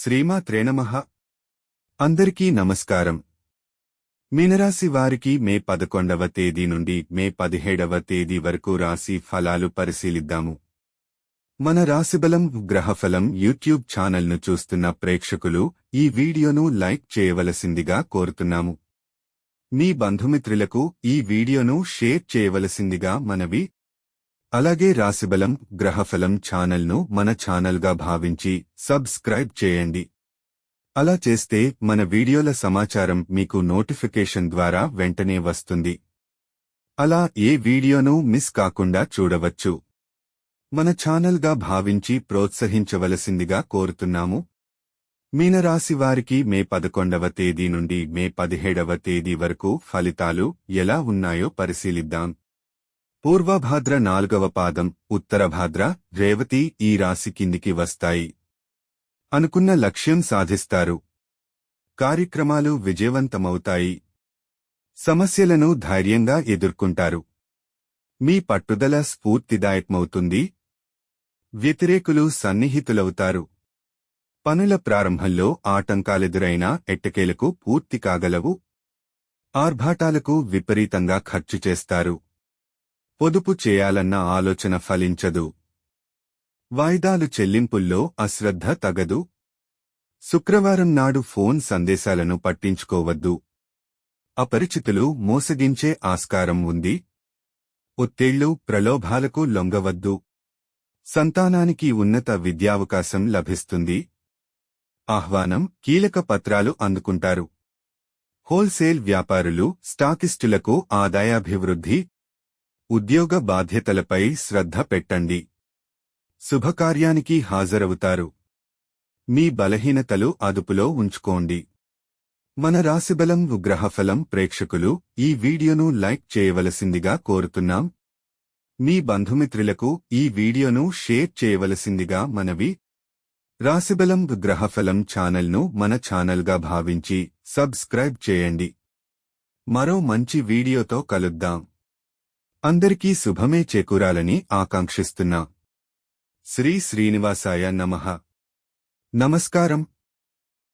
శ్రీమాత్రేణమః అందరికీ నమస్కారం. మీనరాశి వారికి మే పదకొండవ తేదీ నుండి మే పదిహేడవ తేదీ వరకు రాశి ఫలాలు పరిశీలిద్దాము. మన రాశిబలం గ్రహఫలం యూట్యూబ్ ఛానల్ను చూస్తున్న ప్రేక్షకులు ఈ వీడియోను లైక్ చేయవలసిందిగా కోరుతున్నాము. మీ బంధుమిత్రులకు ఈ వీడియోను షేర్ చేయవలసిందిగా మనవి అలాగే రాశిబలం గ్రహఫలం ఛానల్ను మన ఛానల్గా భావించి సబ్స్క్రైబ్ చేయండి. అలా చేస్తే మన వీడియోల సమాచారం మీకు నోటిఫికేషన్ ద్వారా వెంటనే వస్తుంది. అలా ఏ వీడియోను మిస్ కాకుండా చూడవచ్చు. మన ఛానల్గా భావించి ప్రోత్సహించవలసిందిగా కోరుతున్నాము. మీనరాశి వారికి మే పదకొండవ తేదీ నుండి మే పదిహేడవ తేదీ వరకు ఫలితాలు ఎలా ఉన్నాయో పరిశీలిద్దాం. పూర్వభాద్ర నాలుగవ పాదం ఉత్తరభాద్ర రేవతి ఈ రాశి కిందికి వస్తాయి. అనుకున్న లక్ష్యం సాధిస్తారు. కార్యక్రమాలు విజయవంతమవుతాయి. సమస్యలను ధైర్యంగా ఎదుర్కొంటారు. మీ పట్టుదల స్ఫూర్తిదాయకమవుతుంది. వ్యతిరేకులు సన్నిహితులవుతారు. పనుల ప్రారంభంలో ఆటంకాలెదురైనా ఎట్టకేలకు పూర్తి కాగలవు. ఆర్భాటాలకు విపరీతంగా ఖర్చు చేస్తారు. పొదుపు చేయాలన్న ఆలోచన ఫలించదు. వాయిదాలు చెల్లింపుల్లో అశ్రద్ధ తగదు. శుక్రవారం నాడు ఫోన్ సందేశాలను పట్టించుకోవద్దు. అపరిచితులు మోసగించే ఆస్కారం ఉంది. ఒత్తేళ్ళు ప్రలోభాలకు లొంగవద్దు. సంతానానికి ఉన్నత విద్యావకాశం లభిస్తుంది. ఆహ్వానం కీలక పత్రాలు అందుకుంటారు. హోల్సేల్ వ్యాపారులు స్టాకిస్టులకు ఆదాయాభివృద్ధి ఉద్యోగ బాధ్యతలపై శ్రద్ధ పెట్టండి. శుభకార్యానికి హాజరవుతారు. మీ బలహీనతలు అదుపులో ఉంచుకోండి. మన రాశిబలం ఉగ్రహఫలం ప్రేక్షకులు ఈ వీడియోను లైక్ చేయవలసిందిగా కోరుతున్నాం. మీ బంధుమిత్రులకు ఈ వీడియోను షేర్ చేయవలసిందిగా మనవి. రాశిబలం ఉగ్రహఫలం ఛానల్ను మన ఛానల్గా భావించి సబ్స్క్రైబ్ చేయండి. మరో మంచి వీడియోతో కలుద్దాం. అందరికీ శుభమే చేకూరాలని ఆకాంక్షిస్తున్నా. శ్రీ శ్రీనివాసాయ నమః. నమస్కారం.